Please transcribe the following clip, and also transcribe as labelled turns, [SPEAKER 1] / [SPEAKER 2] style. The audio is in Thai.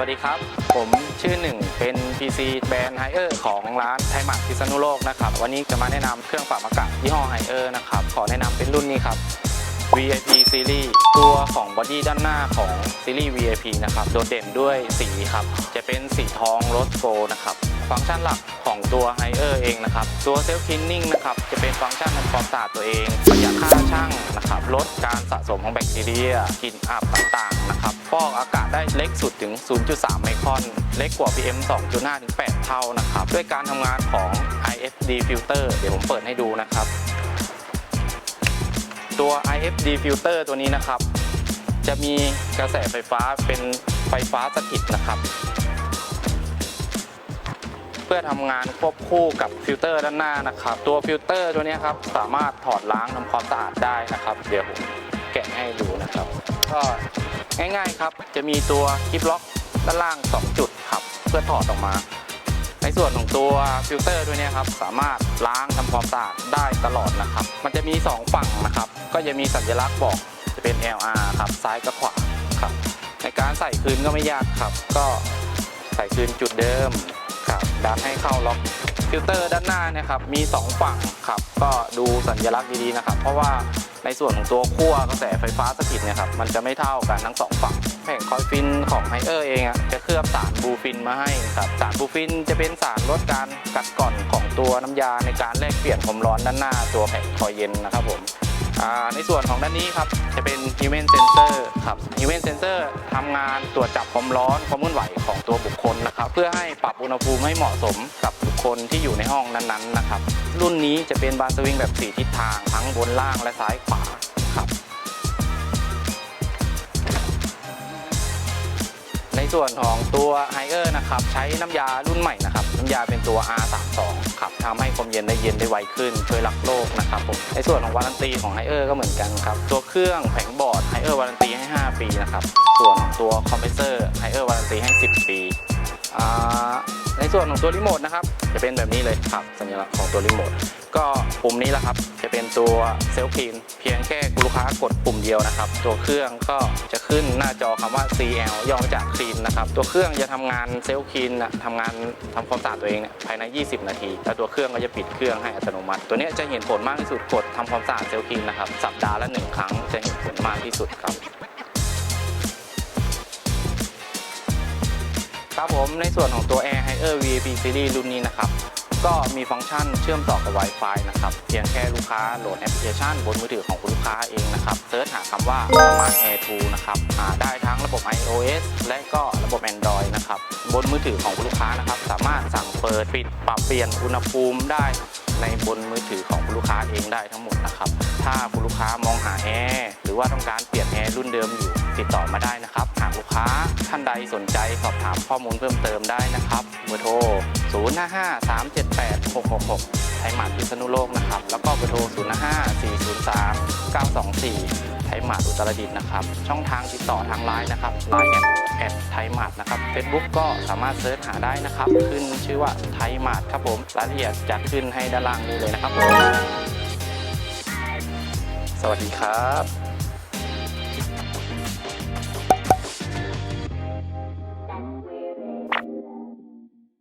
[SPEAKER 1] วัสดีครับ ผมชื่อหนึ่งเป็น PC แบรนด์ไฮเออร์ของร้านไทยมาร์ทพิษณุโลกนะครับ วันนี้จะมาแนะนำเครื่องปรับอากาศยี่ห้อไฮเออร์นะครับ ขอแนะนำเป็นรุ่นนี้ครับ VIP Series ตัวของบอดี้ด้านหน้าของซีรีส์ VIP นะครับ โดดเด่นด้วยสีครับ จะเป็นสีทองโรสโกลนะครับ ฟังก์ชันหลักของตัวไฮเออร์เองนะครับ ตัวเซลฟ์คลีนนิ่งนะครับ จะเป็นฟังก์ชันทำความสะอาดตัวเองประหยัดค่าช่างนะครับ ลดการสะสมของแบคทีเรียกลิ่นอับต่าง อกอากาศได้เล็กสุดถึง 0.3 ไมครอน เล็กกว่า PM 2.5 ถึง 8 เท่านะครับ ด้วยการทำงานของ IFD filter เดี๋ยวผมเปิดให้ดูนะครับ ตัว IFD filter ตัวนี้นะครับ จะมีกระแสไฟฟ้าเป็นไฟฟ้าสถิตนะครับ เพื่อทำงานควบคู่กับฟิลเตอร์ด้านหน้านะครับ ตัวฟิลเตอร์ตัวนี้ครับสามารถถอดล้างทำความสะอาดได้นะครับ เดี๋ยวผมแกะให้ดูนะครับ ก็ ง่ายๆครับ จะมีตัวคลิปล็อกด้านล่าง 2 จุดครับ เพื่อถอดออกมา ในส่วนของตัวฟิลเตอร์ด้วยเนี่ยครับ สามารถล้างทำความสะอาดได้ตลอดนะครับ มันจะมี 2 ฝั่งนะครับ ก็จะมีสัญลักษณ์บอกจะเป็น LR ครับ ซ้ายกับขวาครับ ในการใส่คืนก็ไม่ยากครับ ก็ใส่คืนจุดเดิมครับดันให้เข้าล็อก ฟิลเตอร์ด้านหน้าเนะครับมี 2 ฝั่งครับก็ดูสัญลักษณ์ดีๆนะครับ เพราะว่าในส่วนของตัวขั้วกระแสไฟฟ้าสถิตเนี่ยครับมันจะไม่เท่ากันทั้งสองฝั่งแผงคอยฟินของไฮเออร์เองอะจะเคลือบสารบูฟินมาให้ครับสารบูฟินจะเป็นสารลดการกัดกร่อนของตัวน้ำยาในการแลกเปลี่ยนความร้อนด้านหน้าตัวแผงคอยเย็นนะครับผมในส่วนของด้านนี้ครับจะเป็น Human Sensor ครับ Human Sensor ทำงานตรวจจับความร้อนความเคลื่อนไหวของตัวบุคคลนะครับ เพื่อให้ปรับอุณหภูมิให้เหมาะสมกับ คคลที่อยู่ในห้องนั้นๆนะครับ รุ่นนี้จะเป็นบานสวิงแบบสีทิศทางทั้งบนล่างและซ้ายขวาครับในส่วนของตัวไฮเออร์นะครับใช้น้ำยารุ่นใหม่นะครับน้ำยาเป็นตัว R32 ครับทำให้ความเย็นได้เย็นได้ไวขึ้น ช่วยรักโลกนะครับผมในส่วนของวารันตีของไฮเออร์ก็เหมือนกันครับตัวเครื่องแผงบอร์ดไฮเออร์วารันตีให้ 5 ปีนะครับส่วนของตัวคอมเพรสเซอร์ไฮเออร์วารันตีให้ ส่วนของตัวรีโมทนะครับจะเป็นแบบนี้เลยครับสัญลักษณ์ของตัวรีโมทก็ปุ่มนี้แหละครับจะเป็นตัวเซลฟ์คลีนเพียงแค่ลูกค้ากดปุ่มเดียวนะครับ ตัวเครื่องก็จะขึ้นหน้าจอคำว่า CL ย่อมาจากคลีนนะครับตัวเครื่องจะทำงานเซลฟ์คลีนทำงานทำความสะอาดตัวเองเนี่ยภายใน 20 นาทีแล้วตัวเครื่องก็จะปิดเครื่องให้อัตโนมัติ ตัวนี้จะเห็นผลมากที่สุดกดทำความสะอาดเซลฟ์คลีนนะครับสัปดาห์ละหนึ่งครั้งจะเห็นผลมากที่สุดครับ ครับผมในส่วนของตัว Air Hire VIP Series รุ่นนี้นะครับ ก็มีฟังก์ชันเชื่อมต่อกับ Wi-Fi นะครับ เพียงแค่ลูกค้าโหลดแอปพลิเคชันบนมือถือของคุณลูกค้าเองนะครับเซิร์ชหาคำว่า Smart Air 2นะครับหาได้ทั้งระบบ iOS และก็ระบบ Android นะครับ บนมือถือของคุณลูกค้านะครับ สามารถสั่งเปิดปิดปรับเปลี่ยนอุณหภูมิได้ ในบนมือถือของคุณลูกค้าเองได้ทั้งหมดนะครับ ถ้าคุณลูกค้ามองหาแอร์หรือว่าต้องการเปลี่ยนแอร์รุ่นเดิมอยู่ติดต่อมาได้นะครับ หากลูกค้าท่านใดสนใจสอบถามข้อมูลเพิ่มเติมได้นะครับเบอร์โทร 055378 2566 ไทยหมาดพิษณุโลกนะครับ แล้วก็เบอร์โทร 0 5 4 0 3 9 2 4 ไทยหมาดอุตรดิตถ์นะครับ ช่องทางติดต่อทางไลน์นะครับไลน์แอดแอดไทยหมาดนะครับเฟซบุ๊กก็สามารถเซิร์ชหาได้นะครับ ขึ้นชื่อว่าไทยหมาดครับผม รายละเอียดจะขึ้นให้ด้านล่างนี้เลยนะครับผมสวัสดีครับ